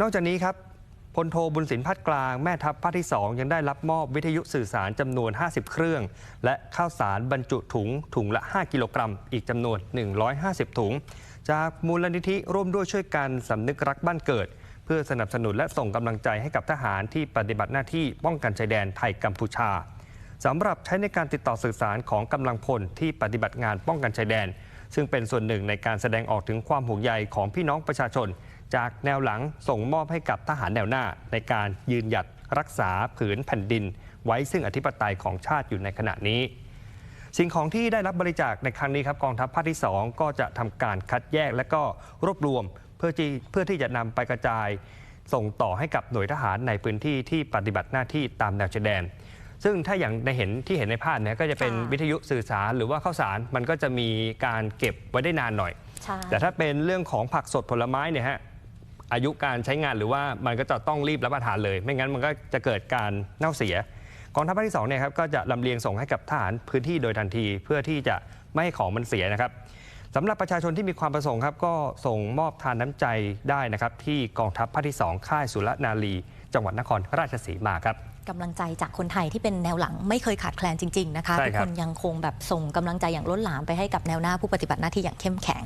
นอกจากนี้ครับพลโทบุญสินพัดกลางแม่ทัพภาคที่ 2 ยังได้รับมอบวิทยุสื่อสารจำนวน 50 เครื่อง และข้าวสารบรรจุถุงถุงละ 5 กิโลกรัม อีกจำนวน 150 ถุง จากมูลนิธิร่วมด้วยช่วยกันสำนึกรักบ้านเกิด เพื่อสนับสนุนและส่งกำลังใจให้กับทหารที่ปฏิบัติหน้าที่ป้องกันชายแดนไทยกัมพูชาสำหรับใช้ในการติดต่อสื่อสารของกำลังพลที่ปฏิบัติงานป้องกันชายแดน ซึ่งเป็นส่วนหนึ่งในการแสดงออกถึงความห่วงใยของพี่น้องประชาชน จากแนวหลังส่งมอบให้กับทหารแนวหน้า ในการยืนหยัดรักษาผืนแผ่นดิน ไว้ซึ่งอธิปไตยของชาติอยู่ในขณะนี้ สิ่งของที่ได้รับบริจาคในครั้งนี้ครับกองทัพภาคที่ 2 ก็จะทำการคัดแยกและก็รวบรวมเพื่อที่เพื่อที่จะนำไปกระจาย ส่งต่อให้กับหน่วยทหารในพื้นที่ที่ปฏิบัติหน้าที่ตามแนวชายแดนซึ่งถ้าอย่างในเห็นที่เห็นในภาพเนี่ยก็จะเป็นค่ะวิทยุสื่อสารหรือว่าข้าวสารมันก็จะมีการเก็บไว้ได้นานหน่อยใช่แต่ถ้าเป็นเรื่องของผักสดผลไม้เนี่ยฮะ อายุการใช้งานหรือว่ามันก็จะต้องรีบรับประทานเลย ไม่งั้นมันก็จะเกิดการเน่าเสียกองทัพภาคที่2เนี่ยครับก็จะลำเลียงส่งให้กับทหารพื้นที่โดยทันทีเพื่อที่จะไม่ให้ของมันเสียนะครับสำหรับประชาชนที่มีความประสงค์ครับก็ส่งมอบทานน้ำใจได้นะครับที่กองทัพภาคที่ 2 ค่ายสุรนารี จังหวัดนครราชสีมาครับกำลังใจจากคนไทยที่เป็นแนวหลังไม่เคยขาดแคลนจริง ๆ นะคะใช่ทุกครับคนยังคงแบบส่งกำลังใจอย่างล้นหลามไปให้กับแนวหน้าผู้ปฏิบัติหน้าที่อย่างเข้มแข็ง